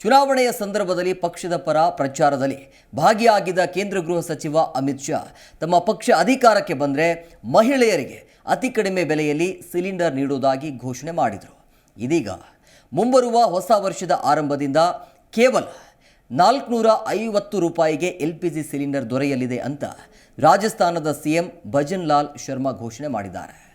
ಚುನಾವಣೆಯ ಸಂದರ್ಭದಲ್ಲಿ ಪಕ್ಷದ ಪರ ಪ್ರಚಾರದಲ್ಲಿ ಭಾಗಿಯಾಗಿದ್ದ ಕೇಂದ್ರ ಗೃಹ ಸಚಿವ ಅಮಿತ್ ಶಾ ತಮ್ಮ ಪಕ್ಷ ಅಧಿಕಾರಕ್ಕೆ ಬಂದರೆ ಮಹಿಳೆಯರಿಗೆ ಅತಿ ಕಡಿಮೆ ಬೆಲೆಯಲ್ಲಿ ಸಿಲಿಂಡರ್ ನೀಡುವುದಾಗಿ ಘೋಷಣೆ ಮಾಡಿದರು. ಇದೀಗ ಮುಂಬರುವ ಹೊಸ ವರ್ಷದ ಆರಂಭದಿಂದ ಕೇವಲ ನಾಲ್ಕುನೂರ ಐವತ್ತು ರೂಪಾಯಿಗೆ ಎಲ್ ಪಿ ಜಿ ಸಿಲಿಂಡರ್ ದೊರೆಯಲಿದೆ ಅಂತ ರಾಜಸ್ಥಾನದ ಸಿಎಂ ಭಜನ್ ಲಾಲ್ ಶರ್ಮಾ ಘೋಷಣೆ ಮಾಡಿದ್ದಾರೆ.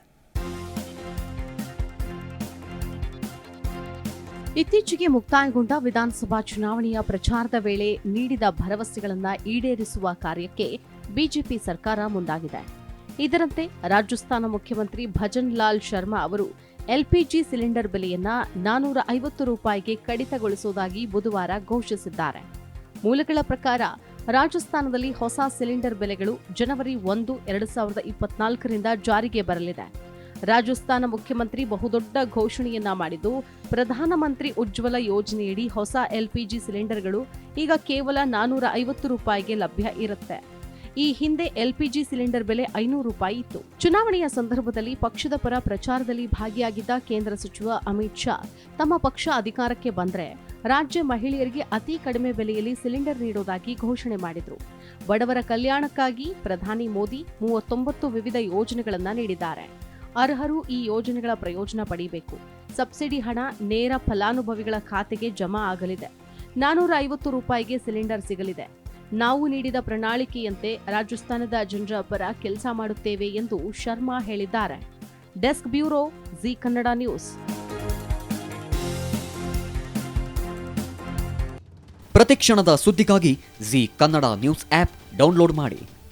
ಇತ್ತೀಚೆಗೆ ಮುಕ್ತಾಯಗೊಂಡ ವಿಧಾನಸಭಾ ಚುನಾವಣೆಯ ಪ್ರಚಾರದ ವೇಳೆ ನೀಡಿದ ಭರವಸೆಗಳನ್ನು ಈಡೇರಿಸುವ ಕಾರ್ಯಕ್ಕೆ ಬಿಜೆಪಿ ಸರ್ಕಾರ ಮುಂದಾಗಿದೆ. ಇದರಂತೆ ರಾಜಸ್ಥಾನ ಮುಖ್ಯಮಂತ್ರಿ ಭಜನ್ ಲಾಲ್ ಶರ್ಮಾ ಅವರು ಎಲ್ಪಿಜಿ ಸಿಲಿಂಡರ್ ಬೆಲೆಯನ್ನ ನಾನೂರ ಐವತ್ತು ರೂಪಾಯಿಗೆ ಕಡಿತಗೊಳಿಸುವುದಾಗಿ ಬುಧವಾರ ಘೋಷಿಸಿದ್ದಾರೆ. ಮೂಲಗಳ ಪ್ರಕಾರ ರಾಜಸ್ಥಾನದಲ್ಲಿ ಹೊಸ ಸಿಲಿಂಡರ್ ಬೆಲೆಗಳು ಜನವರಿ ಒಂದು, ಎರಡು ಸಾವಿರದ ಇಪ್ಪತ್ನಾಲ್ಕರಿಂದ ಜಾರಿಗೆ ಬರಲಿದೆ. ರಾಜಸ್ಥಾನ ಮುಖ್ಯಮಂತ್ರಿ ಬಹುದೊಡ್ಡ ಘೋಷಣೆಯನ್ನ ಮಾಡಿದ್ದು, ಪ್ರಧಾನಮಂತ್ರಿ ಉಜ್ವಲ ಯೋಜನೆಯಡಿ ಹೊಸ ಎಲ್ಪಿಜಿ ಸಿಲಿಂಡರ್ಗಳು ಈಗ ಕೇವಲ ನಾನೂರ ಐವತ್ತು ರೂಪಾಯಿಗೆ ಲಭ್ಯ ಇರುತ್ತೆ. ಈ ಹಿಂದೆ ಎಲ್ಪಿಜಿ ಸಿಲಿಂಡರ್ ಬೆಲೆ ಐನೂರು ರೂಪಾಯಿ ಇತ್ತು. ಚುನಾವಣೆಯ ಸಂದರ್ಭದಲ್ಲಿ ಪಕ್ಷದ ಪರ ಪ್ರಚಾರದಲ್ಲಿ ಭಾಗಿಯಾಗಿದ್ದ ಕೇಂದ್ರ ಸಚಿವ ಅಮಿತ್ ಶಾ ತಮ್ಮ ಪಕ್ಷ ಅಧಿಕಾರಕ್ಕೆ ಬಂದರೆ ರಾಜ್ಯ ಮಹಿಳೆಯರಿಗೆ ಅತಿ ಕಡಿಮೆ ಬೆಲೆಯಲ್ಲಿ ಸಿಲಿಂಡರ್ ನೀಡುವುದಾಗಿ ಘೋಷಣೆ ಮಾಡಿದ್ರು. ಬಡವರ ಕಲ್ಯಾಣಕ್ಕಾಗಿ ಪ್ರಧಾನಿ ಮೋದಿ ಮೂವತ್ತೊಂಬತ್ತು ವಿವಿಧ ಯೋಜನೆಗಳನ್ನು ನೀಡಿದ್ದಾರೆ. ಅರ್ಹರು ಈ ಯೋಜನೆಗಳ ಪ್ರಯೋಜನ ಪಡೆಯಬೇಕು ಸಬ್ಸಿಡಿ ಹಣ, ನೇರ ಫಲಾನುಭವಿಗಳ ಖಾತೆಗೆ ಜಮಾ ಆಗಲಿದೆ. ನಾನೂರ ಐವತ್ತು ರೂಪಾಯಿಗೆ ಸಿಲಿಂಡರ್ ಸಿಗಲಿದೆ. ನಾವು ನೀಡಿದ ಪ್ರಣಾಳಿಕೆಯಂತೆ ರಾಜಸ್ಥಾನದ ಜನರ ಪರ ಕೆಲಸ ಮಾಡುತ್ತೇವೆ ಎಂದು ಶರ್ಮಾ ಹೇಳಿದ್ದಾರೆ. Desk bureau Zee Kannada news. ಪ್ರತಿಕ್ಷಣದ ಸುದ್ದಿಗಾಗಿ Zee Kannada news app download ಮಾಡಿ.